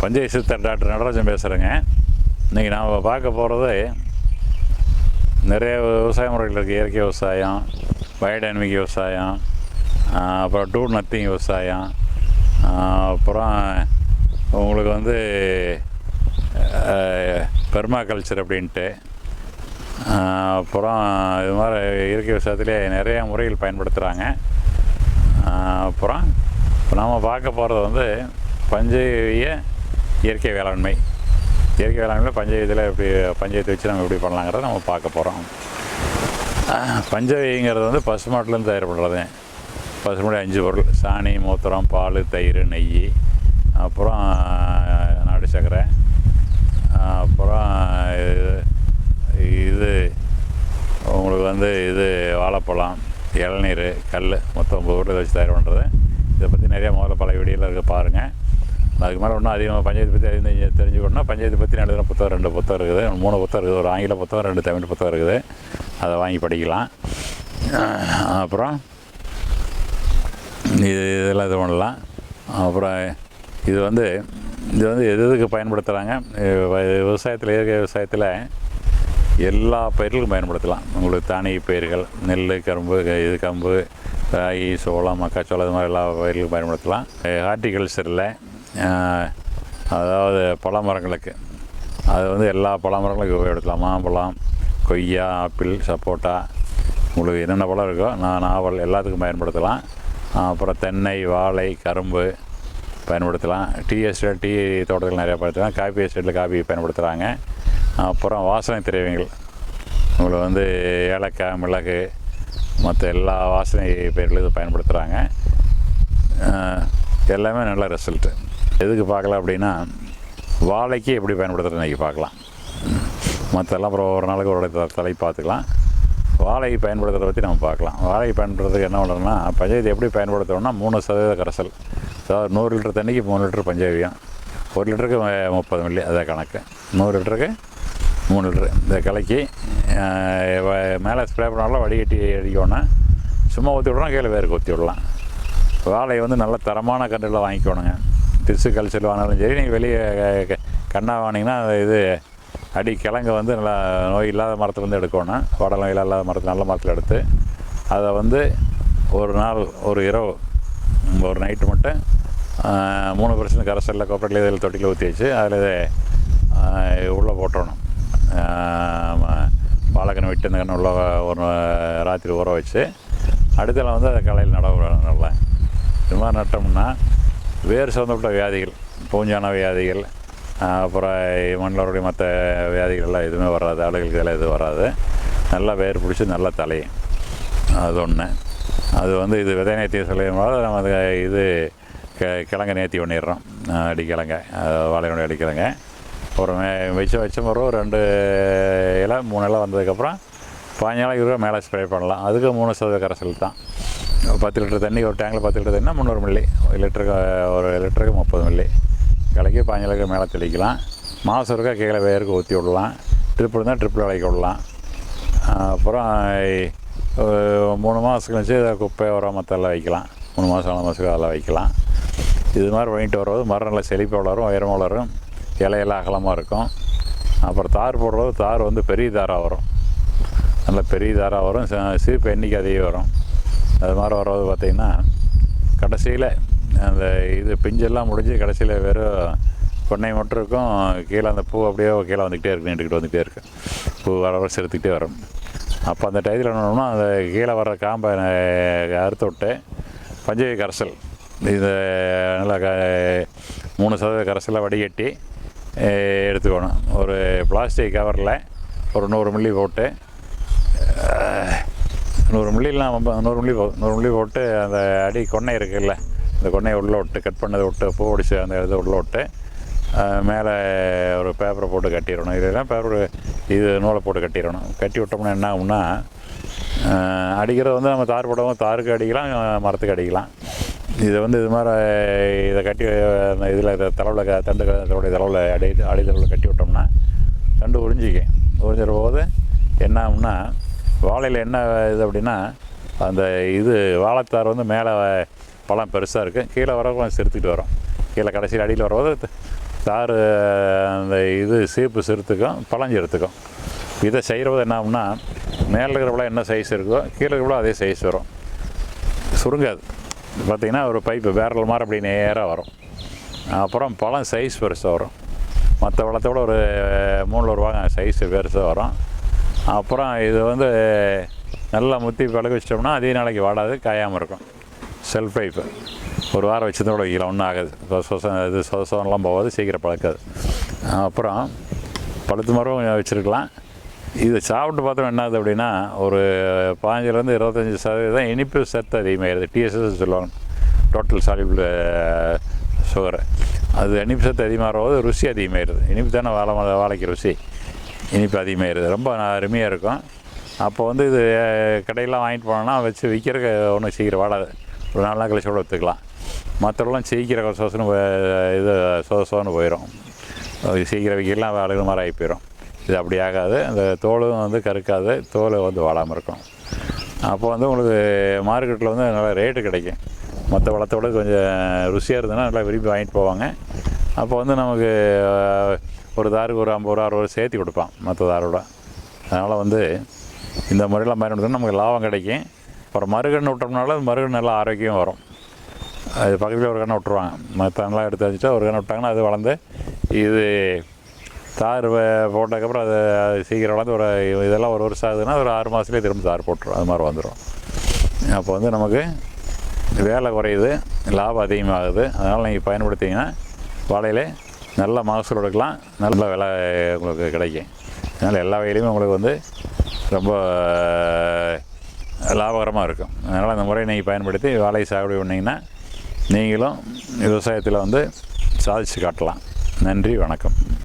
பஞ்சை சித்தர் டாக்டர் நடராஜன் பேசுகிறேங்க இன்றைக்கி நாம் பார்க்க போகிறது நிறைய விவசாய முறைகள் இருக்குது இயற்கை விவசாயம் பயோடைனமிக் விவசாயம் அப்புறம் டூ நத்திங் விவசாயம் அப்புறம் உங்களுக்கு வந்து பெர்மா கல்ச்சர் அப்படின்ட்டு அப்புறம் இது மாதிரி இயற்கை விவசாயத்திலே நிறைய முறைகள் பயன்படுத்துகிறாங்க அப்புறம் இப்போ நாம் பார்க்க போகிறது வந்து பஞ்சய இயற்கை வேளாண்மை. இயற்கை வேளாண்மை பஞ்சாயத்தில் எப்படி பஞ்சாயத்தை வச்சு நம்ம எப்படி பண்ணலாங்கிறத நம்ம பார்க்க போகிறோம் பஞ்சவிங்கிறது வந்து பசுமாட்டிலேருந்து தயார் பண்ணுறது பசுமாடு அஞ்சு பொருள். சாணி மூத்திரம் பால் தயிர் நெய். அப்புறம் நாடு சர்க்கரை. அப்புறம் இது- உங்களுக்கு வந்து இது வாழைப்பழம் இளநீர் கல் மொத்தம் ஒம்பது பொருள் வச்சு தயார் பண்ணுறது இதை பற்றி நிறையா முதல்ல பல வீடியோவில் இருக்க பாருங்கள் அதுக்கு மேலே இன்னும் அதிகமாக பஞ்சாயத்து பற்றி அதிகம் தெரிஞ்சுக்கணும்னா பஞ்சாயத்து பற்றி எழுதுகிற புத்தகம் ரெண்டு புத்தகம் இருக்குது. மூணு புத்தகம் இருக்குது. ஒரு ஆங்கில புத்தகம் ரெண்டு தமிழ் புத்தகம் இருக்குது. அதை வாங்கி படிக்கலாம். அப்புறம் இது இதெல்லாம் இது பண்ணலாம். அப்புறம் இது வந்து இது வந்து எது எதுக்கு பயன்படுத்துகிறாங்க விவசாயத்தில் இயற்கை விவசாயத்தில் எல்லா பயிர்களுக்கும் பயன்படுத்தலாம். உங்களுக்கு தானிய பயிர்கள் நெல் கரும்பு இது கம்பு ராகி சோளம் மக்காச்சோளம் இது மாதிரி எல்லா பயிர்களுக்கும் பயன்படுத்தலாம். ஹார்டிகல்ச்சரில் அதாவது பல மரங்களுக்கு அது வந்து எல்லா பழ மரங்களுக்கும் உபயோகப்படுத்தலாம்? மாம்பழம் கொய்யா ஆப்பிள் சப்போட்டா. உங்களுக்கு என்னென்ன பழம் இருக்கோ நான் நாவல் எல்லாத்துக்கும் பயன்படுத்தலாம். அப்புறம் தென்னை வாழை கரும்பு பயன்படுத்தலாம். டீ எஸ்டேட் டீ தோட்டத்தில் நிறையா பயன்படுத்தலாம். காபி எஸ்டேட்டில் காபி பயன்படுத்துகிறாங்க அப்புறம் வாசனை திரவியங்கள். உங்களுக்கு வந்து ஏலக்காய் மிளகு மற்ற எல்லா வாசனை பயிர்களும் பயன்படுத்துகிறாங்க எல்லாமே நல்ல ரிசல்ட்டு. எதுக்கு பார்க்கலாம் அப்படின்னா வாழைக்கு எப்படி பயன்படுத்துறது இன்றைக்கி பார்க்கலாம். மற்றெல்லாம் அப்புறம் ஒரு நாளைக்கு ஒரு தலை பார்த்துக்கலாம். வாழை பயன்படுத்துகிறத பற்றி நம்ம பார்க்கலாம். வாழை பயன்படுத்துறதுக்கு என்ன பண்ணுறோம்னா பஞ்சாயத்து எப்படி பயன்படுத்துறோம்னா மூணு சதவீத கரைசல். அதாவது நூறு லிட்டர் தண்ணிக்கு மூணு லிட்டர் பஞ்சகவியம் ஒரு லிட்டருக்கு முப்பது மில்லி அதே கணக்கு. நூறு லிட்டருக்கு மூணு லிட்டரு. இந்த கலக்கி வ- மேலே ஸ்ப்ரே பண்ணாலும் வடிகட்டி அடிக்கணும் சும்மா ஊற்றி விடலாம் கீழே வேருக்கு ஊற்றி விடலாம். வாழை வந்து நல்ல தரமான கன்றுகளை வாங்கிக்கணுங்க. திசு கல்ச்சர் வாங்கினாலும் சரி நீங்கள் வெளியே க- கண்ணா வாங்கினீங்கன்னா அது இது அடி கிழங்கு வந்து நல்லா நோய் இல்லாத மரத்துலேருந்து எடுக்கணும் வட நோய் இல்லாத மரத்தில் நல்ல மரத்தில் எடுத்து அதை வந்து ஒரு நாள் ஒரு இரவு ஒரு நைட்டு மட்டும் மூணு பர்சன்ட் கரைசலில் கொப்பரையில் இதில் தொட்டியில் ஊற்றி வச்சு அதில் உள்ளே போட்டணும் வாழைக்கன்று விட்டு கண்ணு உள்ள ஒரு ராத்திரி ஊற வச்சு அடுத்தல வந்து அதை களையில் நட நல்லா. இது மாதிரி நட்டோம்னா வேர் சம்மந்தப்பட்ட வியாதிகள் பூஞ்சான வியாதிகள் அப்புறம் மண்ணிலருடைய மற்ற வியாதிகள் எல்லாம் எதுவுமே வராது ஆளுகளுக்கு இதெல்லாம் எதுவும் வராது. நல்லா வேர் பிடிச்சி நல்லா தலையும் அது ஒன்று அது வந்து இது விதை நேர்த்தியை சொல்லும் போது நம்ம அது இது க கிழங்க நேர்த்தி பண்ணிடுறோம். ஆஹ் அடிக்கிழங்க அஹ் அடிக்கிழங்க. அப்புறமே வச்சு வச்ச பிறகு ஒரு ரெண்டு இலை மூணு இலை வந்ததுக்கப்புறம் பாஞ்சு நாளைக்கு மேலே ஸ்ப்ரே பண்ணலாம். அதுக்கு மூணு சதவீத கரைசல் தான். பத்து லிட்டர் தண்ணி ஒரு டேங்கில் பத்து லிட்டர் தண்ணினா முந்நூறு மில்லி லிட்டருக்கு ஒரு லிட்டருக்கு முப்பது மில்லி கலக்கி பாஞ்சு லிட்டர் மேலே தெளிக்கலாம். மாதம் இருக்கா கீழே வேருக்கு ஊற்றி விடலாம். ட்ரிப் இருந்தால் ட்ரிப்பில் விளைக்க விடலாம். அப்புறம் மூணு மாதம் வச்சு இதை குப்பை உரம் மற்றெல்லாம் வைக்கலாம். மூணு மாதம் நாலு மாதத்துக்கு அதெல்லாம் வைக்கலாம். இது மாதிரி வாங்கிட்டு வரும்போது மரம் நல்லா செழிப்பாக வளரும் உயரம் வளரும். இலையெல்லாம் அகலமாக இருக்கும். அப்புறம் தார் போடுறது தார் வந்து பெரிய தாராக வரும். நல்ல பெரிய தாராக வரும். சீப்பு எண்ணிக்கை அதிகம் வரும். அது மாதிரி வர்றது பார்த்திங்கன்னா கடைசியில் அந்த இது பிஞ்செல்லாம் முடிஞ்சு கடைசியில் வெறும் பொன்னை மட்டும் இருக்கும் கீழே அந்த பூ அப்படியே கீழே வந்துக்கிட்டே இருக்கு நின்றுக்கிட்டு வந்துக்கிட்டே இருக்கு. பூ வர வர செலுத்திக்கிட்டே வரும். அப்போ அந்த டயத்தில் என்னன்னா அந்த கீழே வர்ற காம்பை அறுத்து விட்டு பஞ்சகவி கரைசல் இது நல்லா க மூணு சதவீத கரைசலை வடிகட்டி எடுத்துக்கணும். ஒரு பிளாஸ்டிக் கவரில் ஒரு நூறு மில்லி போட்டு நூறு மில்லிலாம் ரொம்ப நூறு மில்லி போ நூறு மில்லி போட்டு அந்த அடி கொன்னை இருக்குல்ல அந்த கொன்னையை உள்ளே விட்டு கட் பண்ணதை விட்டு பூ அடிச்சு அந்த இதை உள்ளே விட்டு மேலே ஒரு பேப்பரை போட்டு கட்டிடணும். இதெல்லாம் பேப்பர் இது நூலை போட்டு கட்டிடணும். கட்டி விட்டோம்னா என்ன ஆகும்னா அடிக்கிறது வந்து நம்ம தார் போடவும் தாருக்கு அடிக்கலாம் மரத்துக்கு அடிக்கலாம். இது வந்து இது மாதிரி இதை கட்டி அந்த இதில் இதை தலைவில் தண்டு க- தன்னுடைய தலைவில் அடி அடித்தளவில் கட்டி விட்டோம்னா தண்டு உறிஞ்சிக்க உறிஞ்சிற போது என்ன ஆகும்னா வாழையில் என்ன இது அப்படின்னா அந்த இது வாழைத்தார் வந்து மேலே பழம் பெருசாக இருக்குது கீழே வர கொஞ்சம் செலுத்திட்டு வரும். கீழே கடைசியில் அடியில் வரும்போது தார் அந்த இது சீப்பு சிறுத்துக்கும் பழஞ்சிருத்துக்கும் இதை செய்கிறது என்ன ஆகும்னா மேலே இருக்கிற பழம் என்ன சைஸ் இருக்கோ கீழே இருக்கிற அதே சைஸ் வரும். சுருங்காது. பார்த்திங்கன்னா ஒரு பைப்பு பேரல் மாதிரி அப்படி நேராக வரும். அப்புறம் பழம் சைஸ் பெருசாக வரும். மற்ற வளத்தோட ஒரு மூணில் ரூபாங்க சைஸ் பெருசாக வரும். அப்புறம் இது வந்து நல்லா முத்தி பழக வச்சிட்டோம்னா அதே நாளைக்கு வாடாது காயாமல் இருக்கும். செல்ஃப் பைப்பு ஒரு வாரம் வச்சதோட வைக்கலாம் ஒன்றும் ஆகாது. சொ- சொச இது சொசம்லாம் போகாது சீக்கிரம் பழக்காது. அப்புறம் பழுத்து மரம் வச்சுருக்கலாம். இது சாப்பிட்டு பார்த்தோம் என்ன ஆகுது அப்படின்னா ஒரு பாஞ்சிலேருந்து இருபத்தஞ்சி சதவீதம் இனிப்பு சத்து அதிகமாகிடுது டிஎஸ்எஸ் சொல்லுவாங்க. டோட்டல் சாலிபிள் சுகர் அது இனிப்பு சத்து அதிகமாகிற போது ருசி அதிகமாகிடுது இனிப்பு தானே வாழை மர- வாழைக்கு ருசி. இனிப்பு அதிகமாகிடுது ரொம்ப அருமையாக இருக்கும். அப்போ வந்து இது கடையெல்லாம் வாங்கிட்டு போனோம்னா வச்சு விற்கிறக்கு ஒன்றும் சீக்கிரம் வாடாது. ஒரு நாலு நாள் கழிச்சு கூட எடுத்துக்கலாம் மற்றவெல்லாம் சீக்கிரம் சொசன்னு இது சோசோன்னு சொன்னு போயிடும் சீக்கிரம் விற்கலாம் அழகு மாதிரி ஆகி போயிடும் இது அப்படி ஆகாது. அந்த தோலும் வந்து கருக்காது. தோல் வந்து வாடாமல் இருக்கும். அப்போ வந்து உங்களுக்கு மார்க்கெட்டில் வந்து நல்லா ரேட்டு கிடைக்கும். மற்ற வளத்தோடு கொஞ்சம் ருசியாக இருந்ததுன்னா நல்லா விரும்பி வாங்கிட்டு போவாங்க. அப்போ வந்து நமக்கு ஒரு தாருக்கு ஒரு ஐம்பது ரூபா அறுபது சேர்த்து கொடுப்பான் மற்ற தாரோட அதனால் வந்து இந்த முறையெல்லாம் பயன்படுத்தினா நமக்கு லாபம் கிடைக்கும். அப்புறம் மறுகன்று விட்டோம்னால அது நல்லா ஆரோக்கியம் வரும். அது பக்கத்தில் ஒரு கண்ணை விட்ருவாங்க மற்ற எடுத்து வச்சுட்டா ஒரு கண்ணை விட்டாங்கன்னா அது வளர்ந்து இது தார் போட்டதுக்கப்புறம் அது அது சீக்கிரம் வளர்ந்து ஒரு இதெல்லாம் ஒரு வருஷம் ஆகுதுன்னா ஒரு ஆறு மாதத்துலேயே திரும்ப தார் போட்டுரும். அது மாதிரி வந்துடும் அப்போ வந்து நமக்கு வேலை குறையுது லாபம் அதிகமாகுது. அதனால் நீங்கள் பயன்படுத்திங்கன்னா வாழையிலே நல்ல மகசூல் எடுக்கலாம். நல்ல விலை உங்களுக்கு கிடைக்கும். அதனால் எல்லா வகையிலையுமே உங்களுக்கு வந்து ரொம்ப லாபகரமாக இருக்கும். அதனால் அந்த முறையை நீங்கள் பயன்படுத்தி வாழை சாகுபடி பண்ணிங்கன்னா நீங்களும் விவசாயத்தில் வந்து சாதிச்சு காட்டலாம். நன்றி வணக்கம்.